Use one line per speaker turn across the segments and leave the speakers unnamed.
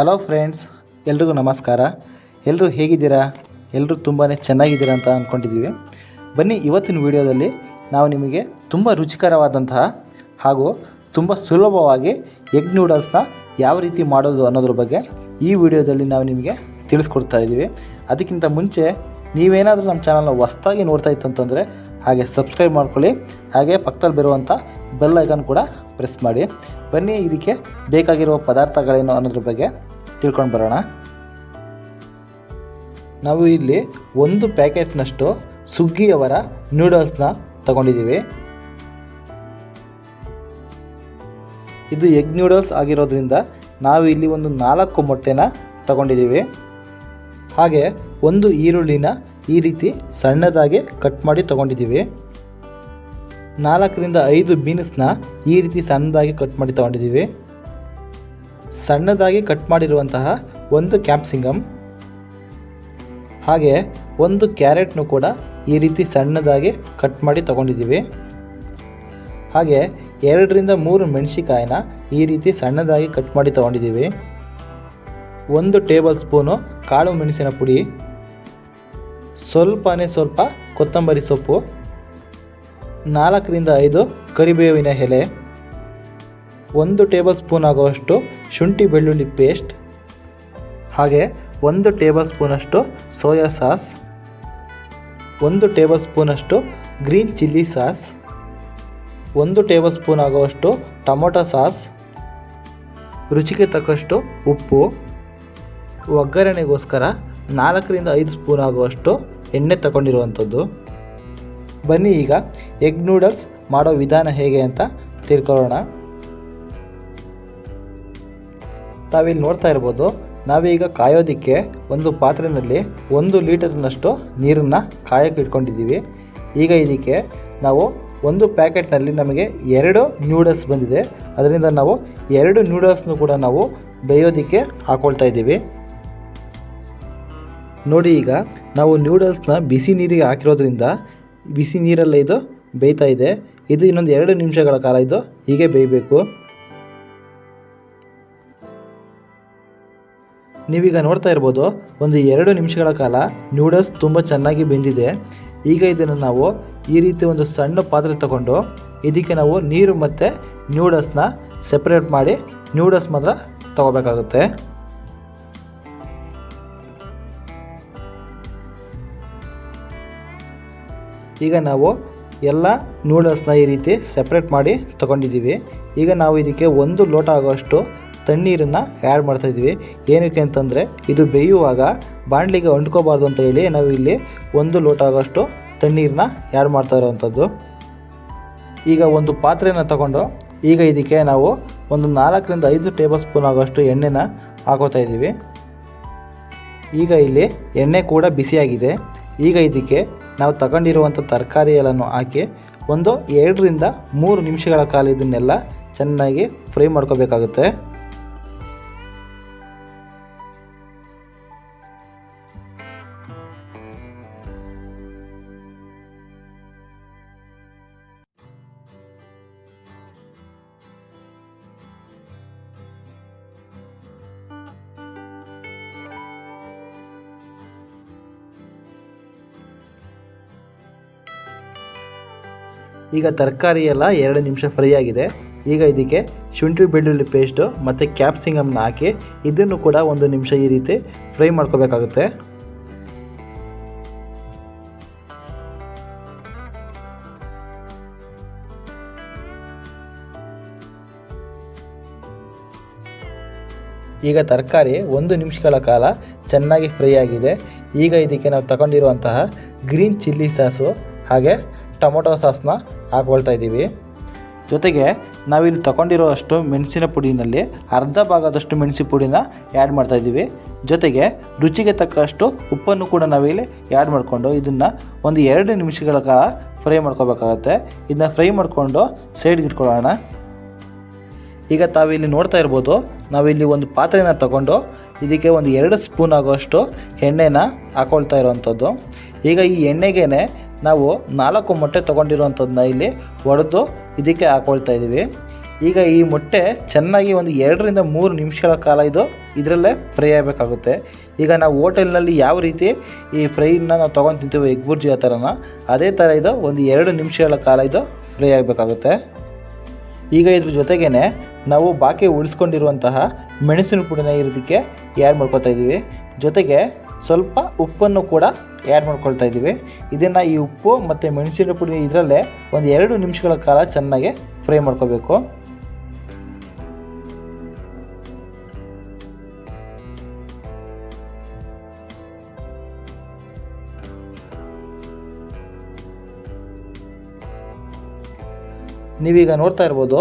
Hello friends ಎಲ್ರಿಗೂ ನಮಸ್ಕಾರ. ಎಲ್ಲರೂ ಹೇಗಿದ್ದೀರಾ? ಎಲ್ಲರೂ ತುಂಬಾ ಚೆನ್ನಾಗಿದ್ದೀರಾ ಅಂತ ಅಂದ್ಕೊಂಡಿದ್ದೀವಿ ಬನ್ನಿ ಇವತ್ತಿನ ವಿಡಿಯೋದಲ್ಲಿ ನಾವು ನಿಮಗೆ ತುಂಬ ರುಚಿಕರವಾದಂತಹ ಹಾಗೂ ತುಂಬ ಸುಲಭವಾಗಿ ಎಗ್ ನೂಡಲ್ಸ್ನ ಯಾವ ರೀತಿ ಮಾಡೋದು ಅನ್ನೋದ್ರ ಬಗ್ಗೆ ಈ ವಿಡಿಯೋದಲ್ಲಿ ನಾವು ನಿಮಗೆ ತಿಳಿಸ್ಕೊಡ್ತಾ ಇದ್ದೀವಿ. ಅದಕ್ಕಿಂತ ಮುಂಚೆ ನೀವೇನಾದರೂ ನಮ್ಮ ಚಾನಲ್ನ ಹೊಸ್ದಾಗಿ ನೋಡ್ತಾ ಇತ್ತು ಅಂತಂದರೆ ಹಾಗೆ ಸಬ್ಸ್ಕ್ರೈಬ್ ಮಾಡ್ಕೊಳ್ಳಿ. ಹಾಗೆ ಪಕ್ಕದಲ್ಲಿ ಬರುವಂಥ ಬೆಲ್ ಐಕನ್ ಕೂಡ ಪ್ರೆಸ್ ಮಾಡಿ. ಬನ್ನಿ, ಇದಕ್ಕೆ ಬೇಕಾಗಿರುವ ಪದಾರ್ಥಗಳೇನು ಅನ್ನೋದ್ರ ಬಗ್ಗೆ ತಿಳ್ಕೊಂಡು ಬರೋಣ. ನಾವು ಇಲ್ಲಿ ಒಂದು ಪ್ಯಾಕೆಟ್ನಷ್ಟು ಸುಗ್ಗಿಯವರ ನೂಡಲ್ಸ್ನ ತಗೊಂಡಿದ್ದೀವಿ. ಇದು ಎಗ್ ನೂಡಲ್ಸ್ ಆಗಿರೋದ್ರಿಂದ ನಾವು ಇಲ್ಲಿ ಒಂದು ನಾಲ್ಕು ಮೊಟ್ಟೆನ ತಗೊಂಡಿದ್ದೀವಿ. ಹಾಗೆ ಒಂದು ಈರುಳ್ಳಿನ ಈ ರೀತಿ ಸಣ್ಣದಾಗಿ ಕಟ್ ಮಾಡಿ ತಗೊಂಡಿದ್ದೀವಿ. ನಾಲ್ಕರಿಂದ ಐದು ಬೀನ್ಸ್ನ ಈ ರೀತಿ ಸಣ್ಣದಾಗಿ ಕಟ್ ಮಾಡಿ ತಗೊಂಡಿದ್ದೀವಿ. ಸಣ್ಣದಾಗಿ ಕಟ್ ಮಾಡಿರುವಂತಹ ಒಂದು ಕ್ಯಾಪ್ಸಿಂಗಮ್ ಹಾಗೆ ಒಂದು ಕ್ಯಾರೆಟ್ನು ಕೂಡ ಈ ರೀತಿ ಸಣ್ಣದಾಗಿ ಕಟ್ ಮಾಡಿ ತಗೊಂಡಿದ್ದೀವಿ. ಹಾಗೆ ಎರಡರಿಂದ ಮೂರು ಮೆಣಸಿಕಾಯಿನ ಈ ರೀತಿ ಸಣ್ಣದಾಗಿ ಕಟ್ ಮಾಡಿ ತಗೊಂಡಿದ್ದೀವಿ. ಒಂದು ಟೇಬಲ್ ಸ್ಪೂನು ಕಾಳು ಮೆಣಸಿನ ಪುಡಿ, ಸ್ವಲ್ಪನೇ ಸ್ವಲ್ಪ ಕೊತ್ತಂಬರಿ ಸೊಪ್ಪು, ನಾಲ್ಕರಿಂದ ಐದು ಕರಿಬೇವಿನ ಎಲೆ, ಒಂದು ಟೇಬಲ್ ಸ್ಪೂನ್ ಆಗುವಷ್ಟು ಶುಂಠಿ ಬೆಳ್ಳುಳ್ಳಿ ಪೇಸ್ಟ್ ಹಾಗೆ ಒಂದು ಟೇಬಲ್ ಸ್ಪೂನಷ್ಟು ಸೋಯಾ ಸಾಸ್ ಒಂದು ಟೇಬಲ್ ಸ್ಪೂನಷ್ಟು ಗ್ರೀನ್ ಚಿಲ್ಲಿ ಸಾಸ್ ಒಂದು ಟೇಬಲ್ ಸ್ಪೂನ್ ಆಗುವಷ್ಟು ಟೊಮೊಟೊ ಸಾಸ್ ರುಚಿಗೆ ತಕ್ಕಷ್ಟು ಉಪ್ಪು, ಒಗ್ಗರಣೆಗೋಸ್ಕರ ನಾಲ್ಕರಿಂದ ಐದು ಸ್ಪೂನ್ ಆಗುವಷ್ಟು ಎಣ್ಣೆ ತಗೊಂಡಿರುವಂಥದ್ದು. ಬನ್ನಿ ಈಗ ಎಗ್ ನೂಡಲ್ಸ್ ಮಾಡೋ ವಿಧಾನ ಹೇಗೆ ಅಂತ ತಿಳ್ಕೊಳ್ಳೋಣ. ತಾವಿಲ್ಲಿ ನೋಡ್ತಾ ಇರ್ಬೋದು, ನಾವೀಗ ಕಾಯೋದಕ್ಕೆ ಒಂದು ಪಾತ್ರೆಯಲ್ಲಿ ಒಂದು ಲೀಟರ್ನಷ್ಟು ನೀರನ್ನು ಕಾಯಕ್ಕೆ ಇಟ್ಕೊಂಡಿದ್ದೀವಿ. ಈಗ ಇದಕ್ಕೆ ನಾವು ಒಂದು ಪ್ಯಾಕೆಟ್ನಲ್ಲಿ ನಮಗೆ ಎರಡು ನ್ಯೂಡಲ್ಸ್ ಬಂದಿದೆ. ಅದರಿಂದ ನಾವು ಎರಡು ನ್ಯೂಡಲ್ಸ್ನು ಕೂಡ ನಾವು ಬೇಯೋದಕ್ಕೆ ಹಾಕೊಳ್ತಾ ಇದ್ದೀವಿ. ನೋಡಿ ಈಗ, ನಾವು ನ್ಯೂಡಲ್ಸ್ನ ಬಿಸಿ ನೀರಿಗೆ ಹಾಕಿರೋದ್ರಿಂದ ಬಿಸಿ ನೀರಲ್ಲೇ ಇದು ಬೇಯ್ತಾ ಇದೆ. ಇದು ಇನ್ನೊಂದು ಎರಡು ನಿಮಿಷಗಳ ಕಾಲ ಇದು ಹೀಗೆ ಬೇಯಬೇಕು. ನೀವೀಗ ನೋಡ್ತಾ ಇರ್ಬೋದು, ಒಂದು ಎರಡು ನಿಮಿಷಗಳ ಕಾಲ ನೂಡಲ್ಸ್ ತುಂಬ ಚೆನ್ನಾಗಿ ಬೆಂದಿದೆ. ಈಗ ಇದನ್ನು ನಾವು ಈ ರೀತಿ ಒಂದು ಸಣ್ಣ ಪಾತ್ರೆ ತಗೊಂಡು ಇದಕ್ಕೆ ನಾವು ನೀರು ಮತ್ತು ನ್ಯೂಡಲ್ಸ್ನ ಸೆಪ್ರೇಟ್ ಮಾಡಿ ನ್ಯೂಡಲ್ಸ್ ಮಾತ್ರ ತಗೋಬೇಕಾಗುತ್ತೆ. ಈಗ ನಾವು ಎಲ್ಲ ನೂಡಲ್ಸ್ನ ಈ ರೀತಿ ಸೆಪ್ರೇಟ್ ಮಾಡಿ ತಗೊಂಡಿದ್ದೀವಿ. ಈಗ ನಾವು ಇದಕ್ಕೆ ಒಂದು ಲೋಟ ಆಗುವಷ್ಟು ತಣ್ಣೀರನ್ನು ಆ್ಯಡ್ ಮಾಡ್ತಾಯಿದ್ದೀವಿ ಏನಕ್ಕೆ ಅಂತಂದರೆ ಇದು ಬೇಯುವಾಗ ಬಾಣಲಿಗೆ ಅಂಟ್ಕೋಬಾರ್ದು ಅಂತ ಹೇಳಿ ನಾವು ಇಲ್ಲಿ ಒಂದು ಲೋಟ ಆಗೋಷ್ಟು ತಣ್ಣೀರನ್ನ ಆ್ಯಡ್ ಮಾಡ್ತಾ ಇರೋವಂಥದ್ದು. ಈಗ ಒಂದು ಪಾತ್ರೆಯನ್ನು ತಗೊಂಡು ಈಗ ಇದಕ್ಕೆ ನಾವು ಒಂದು ನಾಲ್ಕರಿಂದ ಐದು ಟೇಬಲ್ ಸ್ಪೂನ್ ಆಗೋಷ್ಟು ಎಣ್ಣೆನ ಹಾಕೋತಾ ಇದ್ದೀವಿ. ಈಗ ಇಲ್ಲಿ ಎಣ್ಣೆ ಕೂಡ ಬಿಸಿಯಾಗಿದೆ. ಈಗ ಇದಕ್ಕೆ ನಾವು ತಗೊಂಡಿರುವಂಥ ತರಕಾರಿ ಎಲ್ಲನೂ ಹಾಕಿ ಒಂದು ಎರಡರಿಂದ ಮೂರು ನಿಮಿಷಗಳ ಕಾಲ ಇದನ್ನೆಲ್ಲ ಚೆನ್ನಾಗಿ ಫ್ರೈ ಮಾಡ್ಕೋಬೇಕಾಗುತ್ತೆ. ಈಗ ತರಕಾರಿ ಎಲ್ಲ ಎರಡು ನಿಮಿಷ ಫ್ರೈ ಆಗಿದೆ. ಈಗ ಇದಕ್ಕೆ ಶುಂಠಿ ಬೆಳ್ಳುಳ್ಳಿ ಪೇಸ್ಟು ಮತ್ತು ಕ್ಯಾಪ್ಸಿಕಮ್ನ ಹಾಕಿ ಇದನ್ನು ಕೂಡ ಒಂದು ನಿಮಿಷ ಈ ರೀತಿ ಫ್ರೈ ಮಾಡ್ಕೋಬೇಕಾಗುತ್ತೆ. ಈಗ ತರಕಾರಿ ಒಂದು ನಿಮಿಷಗಳ ಕಾಲ ಚೆನ್ನಾಗಿ ಫ್ರೈ ಆಗಿದೆ. ಈಗ ಇದಕ್ಕೆ ನಾವು ತಗೊಂಡಿರುವಂತಹ ಗ್ರೀನ್ ಚಿಲ್ಲಿ ಸಾಸು ಹಾಗೆ ಟೊಮೊಟೊ ಸಾಸ್ನ ಹಾಕ್ಕೊಳ್ತಾ ಇದ್ದೀವಿ. ಜೊತೆಗೆ ನಾವಿಲ್ಲಿ ತಗೊಂಡಿರೋ ಅಷ್ಟು ಮೆಣಸಿನ ಪುಡಿನಲ್ಲಿ ಅರ್ಧ ಭಾಗದಷ್ಟು ಮೆಣಸಿನ ಪುಡಿನ ಆ್ಯಡ್ ಮಾಡ್ತಾಯಿದ್ದೀವಿ ಜೊತೆಗೆ ರುಚಿಗೆ ತಕ್ಕಷ್ಟು ಉಪ್ಪನ್ನು ಕೂಡ ನಾವಿಲ್ಲಿ ಆ್ಯಡ್ ಮಾಡಿಕೊಂಡು ಇದನ್ನು ಒಂದು ಎರಡು ನಿಮಿಷಗಳ ಕಾಲ ಫ್ರೈ ಮಾಡ್ಕೋಬೇಕಾಗತ್ತೆ. ಇದನ್ನ ಫ್ರೈ ಮಾಡಿಕೊಂಡು ಸೈಡ್ಗೆ ಇಟ್ಕೊಳ್ಳೋಣ. ಈಗ ತಾವಿಲ್ಲಿ ನೋಡ್ತಾ ಇರ್ಬೋದು, ನಾವಿಲ್ಲಿ ಒಂದು ಪಾತ್ರೆನ ತಗೊಂಡು ಇದಕ್ಕೆ ಒಂದು ಎರಡು ಸ್ಪೂನ್ ಆಗೋಷ್ಟು ಎಣ್ಣೆನ ಹಾಕ್ಕೊಳ್ತಾ ಇರೋವಂಥದ್ದು ಈಗ ಈ ಎಣ್ಣೆಗೆ ನಾವು ನಾಲ್ಕು ಮೊಟ್ಟೆ ತೊಗೊಂಡಿರುವಂಥದ್ದನ್ನ ಇಲ್ಲಿ ಒಡೆದು ಇದಕ್ಕೆ ಹಾಕೊಳ್ತಾ ಇದ್ದೀವಿ. ಈಗ ಈ ಮೊಟ್ಟೆ ಚೆನ್ನಾಗಿ ಒಂದು ಎರಡರಿಂದ ಮೂರು ನಿಮಿಷಗಳ ಕಾಲ ಇದು ಇದರಲ್ಲೇ ಫ್ರೈ ಆಗಬೇಕಾಗುತ್ತೆ. ಈಗ ನಾವು ಹೋಟೆಲ್ನಲ್ಲಿ ಯಾವ ರೀತಿ ಈ ಫ್ರೈನ ನಾವು ತೊಗೊಂಡು ತಿಂತೀವಿ ಎಗ್ ಬುರ್ಜಿ ಆ ಥರನ, ಅದೇ ಥರ ಇದು ಒಂದು ಎರಡು ನಿಮಿಷಗಳ ಕಾಲ ಇದು ಫ್ರೈ ಆಗಬೇಕಾಗುತ್ತೆ. ಈಗ ಇದ್ರ ಜೊತೆಗೇ ನಾವು ಬಾಕಿ ಉಳಿಸ್ಕೊಂಡಿರುವಂತಹ ಮೆಣಸಿನ ಪುಡಿನ ಇರೋದಕ್ಕೆ ಆ್ಯಡ್ ಮಾಡ್ಕೊತಾ ಇದ್ದೀವಿ. ಜೊತೆಗೆ ಸ್ವಲ್ಪ ಉಪ್ಪನ್ನು ಕೂಡ ಆ್ಯಡ್ ಮಾಡ್ಕೊಳ್ತಾ ಇದ್ದೀವಿ. ಇದನ್ನು ಈ ಉಪ್ಪು ಮತ್ತು ಮೆಣಸಿನ ಪುಡಿ ಇದರಲ್ಲೇ ಒಂದು ಎರಡು ನಿಮಿಷಗಳ ಕಾಲ ಚೆನ್ನಾಗಿ ಫ್ರೈ ಮಾಡ್ಕೋಬೇಕು. ನೀವೀಗ ನೋಡ್ತಾ ಇರ್ಬೋದು,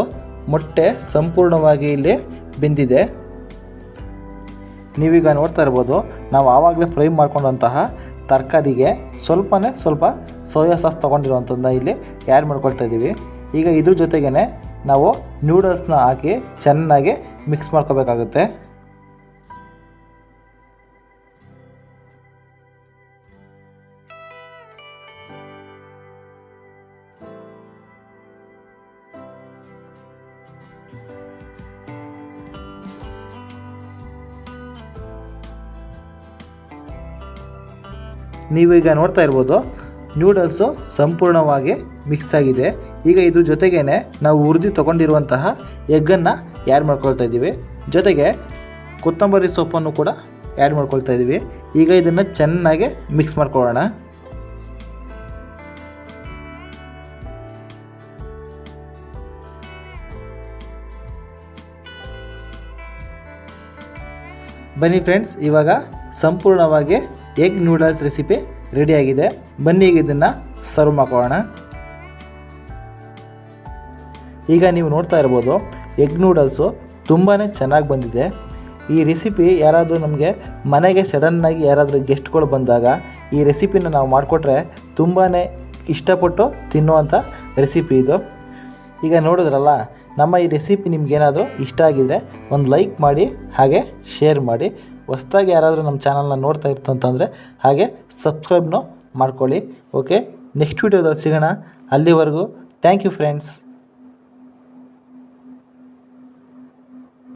ಮೊಟ್ಟೆ ಸಂಪೂರ್ಣವಾಗಿ ಇಲ್ಲಿ ಬೆಂದಿದೆ. ನೀವೀಗ ನೋಡ್ತಾ ಇರ್ಬೋದು, ನಾವು ಆವಾಗಲೇ ಫ್ರೈ ಮಾಡ್ಕೊಂಡಂತಹ ತರಕಾರಿಗೆ ಸ್ವಲ್ಪನೇ ಸ್ವಲ್ಪ ಸೋಯಾ ಸಾಸ್ ತೊಗೊಂಡಿರುವಂಥದ್ದನ್ನ ಇಲ್ಲಿ ಆ್ಯಡ್ ಮಾಡ್ಕೊಳ್ತಾ ಇದ್ದೀವಿ. ಈಗ ಇದ್ರ ಜೊತೆಗೇ ನಾವು ನ್ಯೂಡಲ್ಸ್ನ ಹಾಕಿ ಚೆನ್ನಾಗಿ ಮಿಕ್ಸ್ ಮಾಡ್ಕೋಬೇಕಾಗುತ್ತೆ. ನೀವೀಗ ನೋಡ್ತಾ ಇರ್ಬೋದು ನ್ಯೂಡಲ್ಸು ಸಂಪೂರ್ಣವಾಗಿ ಮಿಕ್ಸ್ ಆಗಿದೆ. ಈಗ ಇದ್ರ ಜೊತೆಗೇ ನಾವು ಹುರಿದು ತೊಗೊಂಡಿರುವಂತಹ ಎಗ್ಗನ್ನು ಆ್ಯಡ್ ಮಾಡ್ಕೊಳ್ತಾ ಇದ್ದೀವಿ. ಜೊತೆಗೆ ಕೊತ್ತಂಬರಿ ಸೊಪ್ಪನ್ನು ಕೂಡ ಆ್ಯಡ್ ಮಾಡ್ಕೊಳ್ತಾ ಇದ್ದೀವಿ. ಈಗ ಇದನ್ನು ಚೆನ್ನಾಗಿ ಮಿಕ್ಸ್ ಮಾಡ್ಕೊಳ್ಳೋಣ. ಬನ್ನಿ ಫ್ರೆಂಡ್ಸ್ ಇವಾಗ ಸಂಪೂರ್ಣವಾಗಿ ಎಗ್ ನೂಡಲ್ಸ್ ರೆಸಿಪಿ ರೆಡಿಯಾಗಿದೆ ಬನ್ನಿ ಈಗ ಇದನ್ನು ಸರ್ವ್ ಮಾಡ್ಕೊಳ್ಳೋಣ. ಈಗ ನೀವು ನೋಡ್ತಾ ಇರ್ಬೋದು ಎಗ್ ನೂಡಲ್ಸು ತುಂಬಾ ಚೆನ್ನಾಗಿ ಬಂದಿದೆ. ಈ ರೆಸಿಪಿ ಯಾರಾದರೂ ನಮಗೆ ಮನೆಗೆ ಸಡನ್ನಾಗಿ ಯಾರಾದರೂ ಗೆಸ್ಟ್ಗಳು ಬಂದಾಗ ಈ ರೆಸಿಪಿನ ನಾವು ಮಾಡಿಕೊಟ್ರೆ ತುಂಬಾ ಇಷ್ಟಪಟ್ಟು ತಿನ್ನುವಂಥ ರೆಸಿಪಿ ಇದು. ಈಗ ನೋಡಿದ್ರಲ್ಲ, ನಮ್ಮ ಈ ರೆಸಿಪಿ ನಿಮ್ಗೇನಾದರೂ ಇಷ್ಟ ಆಗಿದ್ದರೆ ಒಂದು ಲೈಕ್ ಮಾಡಿ, ಹಾಗೆ ಶೇರ್ ಮಾಡಿ. ಹೊಸ್ದಾಗಿ ಯಾರಾದರೂ ನಮ್ಮ ಚಾನಲ್ನ ನೋಡ್ತಾ ಇತ್ತು ಅಂತಂದರೆ ಹಾಗೆ ಸಬ್ಸ್ಕ್ರೈಬ್ನು ಮಾಡ್ಕೊಳ್ಳಿ. ಓಕೆ ನೆಕ್ಸ್ಟ್ ವೀಡಿಯೋದಲ್ಲಿ ಸಿಗೋಣ. ಅಲ್ಲಿವರೆಗೂ ಥ್ಯಾಂಕ್ ಯು ಫ್ರೆಂಡ್ಸ್